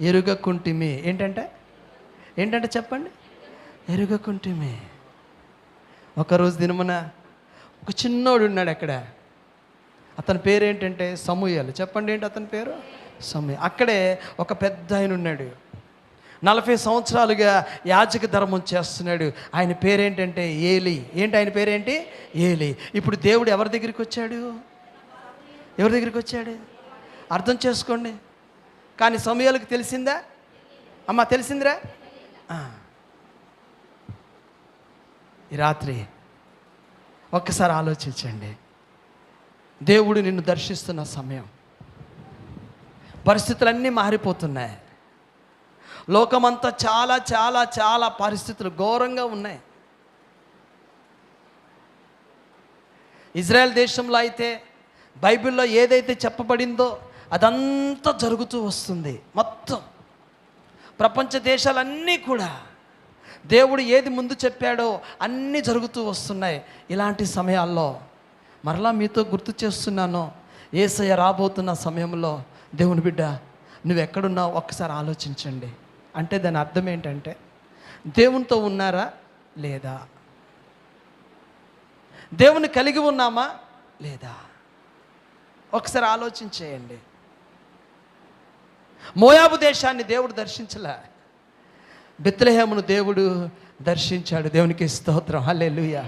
ఎరుగకుంటిమి. ఏంటంటే? ఏంటంటే చెప్పండి? ఎరుగకుంటిమి. ఒకరోజు దినమున ఒక చిన్నోడు ఉన్నాడు అక్కడ. అతని పేరు ఏంటంటే సమూహలు చెప్పండి ఏంటి అతని పేరు? సమూహ అక్కడే ఒక పెద్ద ఆయన ఉన్నాడు. నలభై సంవత్సరాలుగా యాజక ధర్మం చేస్తున్నాడు. ఆయన పేరేంటంటే ఏలి. ఏంటి ఆయన పేరేంటి? ఏలి. ఇప్పుడు దేవుడు ఎవరి దగ్గరికి వచ్చాడు? ఎవరి దగ్గరికి వచ్చాడు? అర్థం చేసుకోండి. కానీ సమయాలకు తెలిసిందా? అమ్మ తెలిసిందిరా? ఈ రాత్రి ఒక్కసారి ఆలోచించండి. దేవుడు నిన్ను దర్శిస్తున్న సమయం. పరిస్థితులన్నీ మారిపోతున్నాయి. లోకమంతా చాలా చాలా చాలా పరిస్థితులు ఘోరంగా ఉన్నాయి. ఇజ్రాయెల్ దేశంలో అయితే బైబిల్లో ఏదైతే చెప్పబడిందో అదంతా జరుగుతూ వస్తుంది మొత్తం. ప్రపంచ దేశాలన్నీ కూడా దేవుడు ఏది ముందు చెప్పాడో అన్నీ జరుగుతూ వస్తున్నాయి. ఇలాంటి సమయాల్లో మరలా మీతో గుర్తు చేస్తున్నాను. ఏసయ్య రాబోతున్న సమయంలో దేవుని బిడ్డ నువ్వు ఎక్కడున్నావు ఒక్కసారి ఆలోచించండి. అంటే దాని అర్థం ఏంటంటే దేవునితో ఉన్నారా లేదా? దేవుని కలిగి ఉన్నామా లేదా? ఒకసారి ఆలోచించేయండి. మోయాబు దేశాన్ని దేవుడు దర్శించలే. బెత్లహేమును దేవుడు దర్శించాడు. దేవునికి స్తోత్రం. హలే లూయ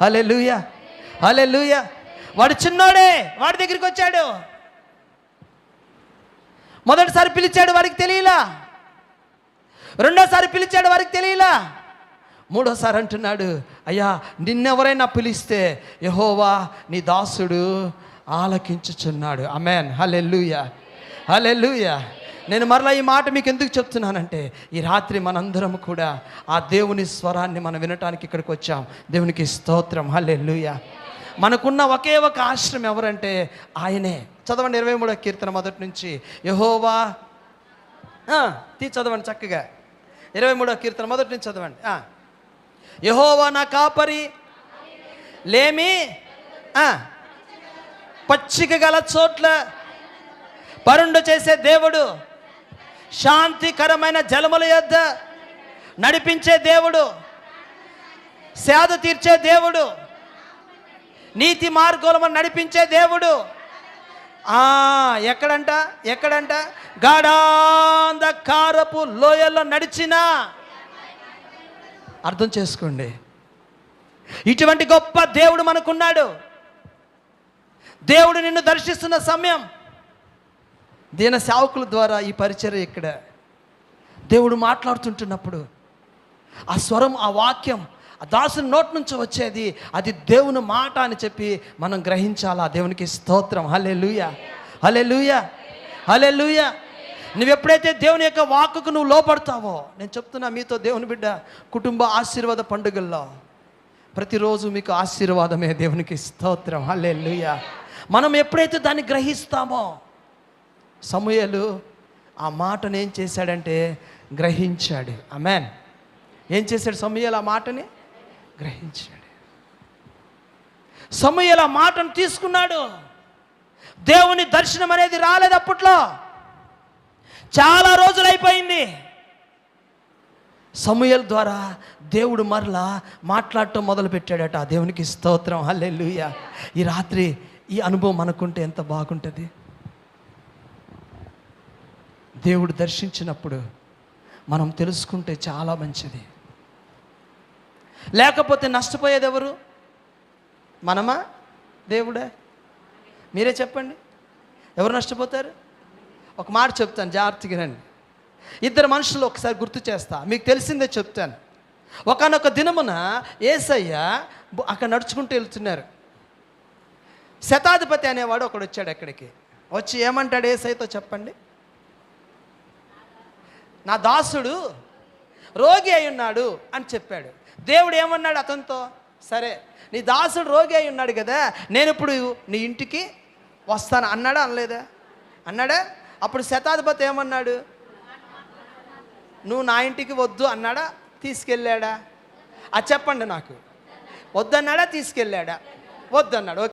హలే లూయ హలే లూయ వాడు చిన్నోడే. వాడి దగ్గరికి వచ్చాడు. మొదటిసారి పిలిచాడు వారికి తెలియలా. రెండోసారి పిలిచాడు వారికి తెలియలా. మూడోసారి అంటున్నాడు అయ్యా నిన్నెవరైనా పిలిస్తే యహోవా నీ దాసుడు ఆలకించుచున్నాడు. Amen hallelujah. హలెల్లుయా. నేను మరలా ఈ మాట మీకు ఎందుకు చెప్తున్నానంటే ఈ రాత్రి మనందరం కూడా ఆ దేవుని స్వరాన్ని మనం వినటానికి ఇక్కడికి వచ్చాం. దేవునికి స్తోత్రం. హలెల్లుయ. మనకున్న ఒకే ఒక ఆశ్రమం ఎవరంటే ఆయనే. చదవండి ఇరవై మూడో కీర్తన మొదటి నుంచి. యహోవా. తీ చదవండి చక్కగా. ఇరవై మూడో కీర్తన మొదటి నుంచి చదవండి. యహోవా నా కాపరి. లేమి. పచ్చిక గల చోట్ల. పరుండు చేసే దేవుడు. శాంతికరమైన జలముల యొద్ద నడిపించే దేవుడు సేద తీర్చే దేవుడు నీతి మార్గములను నడిపించే దేవుడు. ఆ ఎక్కడంట? ఎక్కడంట? గాఢాంధకారపు లోయల్లో నడిచినా. అర్థం చేసుకోండి. ఇటువంటి గొప్ప దేవుడు మనకున్నాడు. దేవుడు నిన్ను దర్శిస్తున్న సమయం దీన సేవకుల ద్వారా ఈ పరిచర్య ఇక్కడ. దేవుడు మాట్లాడుతుంటున్నప్పుడు ఆ స్వరం ఆ వాక్యం ఆ దాసుని నోటి నుంచి వచ్చేది అది దేవుని మాట అని చెప్పి మనం గ్రహించాలా? దేవునికి స్తోత్రం. హలే లూయ హలే లూయ హలే లూయ నువ్వు ఎప్పుడైతే దేవుని యొక్క వాక్కు నువ్వు లోపడతావో నేను చెప్తున్నా మీతో దేవుని బిడ్డ కుటుంబ ఆశీర్వాద పండుగల్లో ప్రతిరోజు మీకు ఆశీర్వాదమే దేవునికి స్తోత్రం. హలే లూయ మనం ఎప్పుడైతే దాన్ని గ్రహిస్తామో సమయలు ఆ మాటను ఏం చేశాడంటే గ్రహించాడు. అమెన్ ఏం చేశాడు సమూయలు ఆ మాటని? గ్రహించాడు. సమూయలు ఆ మాటను తీసుకున్నాడు. దేవుని దర్శనం అనేది రాలేదు అప్పట్లో. చాలా రోజులు అయిపోయింది. ద్వారా దేవుడు మరలా మాట్లాడటం మొదలుపెట్టాడట. ఆ దేవునికి స్తోత్రం. హల్లెలూయ ఈ రాత్రి ఈ అనుభవం మనకుంటే ఎంత బాగుంటుంది. దేవుడు దర్శించినప్పుడు మనం తెలుసుకుంటే చాలా మంచిది. లేకపోతే నష్టపోయేది ఎవరు? మనమా? దేవుడే? మీరే చెప్పండి. ఎవరు నష్టపోతారు? ఒక మాట చెప్తాను జాగ్రత్తగా రండి. ఇద్దరు మనుషులు ఒకసారి గుర్తు చేస్తా మీకు తెలిసిందే చెప్తాను. ఒకనొక దినమున ఏసయ్య అక్కడ నడుచుకుంటూ వెళ్తున్నారు. శతాధిపతి అనేవాడు ఒకడు వచ్చాడు అక్కడికి. వచ్చి ఏమంటాడు ఏసైతో చెప్పండి? నా దాసుడు రోగి అయి ఉన్నాడు అని చెప్పాడు. దేవుడు ఏమన్నాడు అతనితో? సరే నీ దాసుడు రోగి అయి ఉన్నాడు కదా నేను ఇప్పుడు నీ ఇంటికి వస్తాను. అన్నాడా? అనలేదా? అన్నాడా? అప్పుడు శతాధిపతి ఏమన్నాడు? నువ్వు నా ఇంటికి వద్దు అన్నాడా? తీసుకెళ్ళాడా? అది చెప్పండి నాకు. వద్దన్నాడా? తీసుకెళ్ళాడా? వద్దన్నాడు.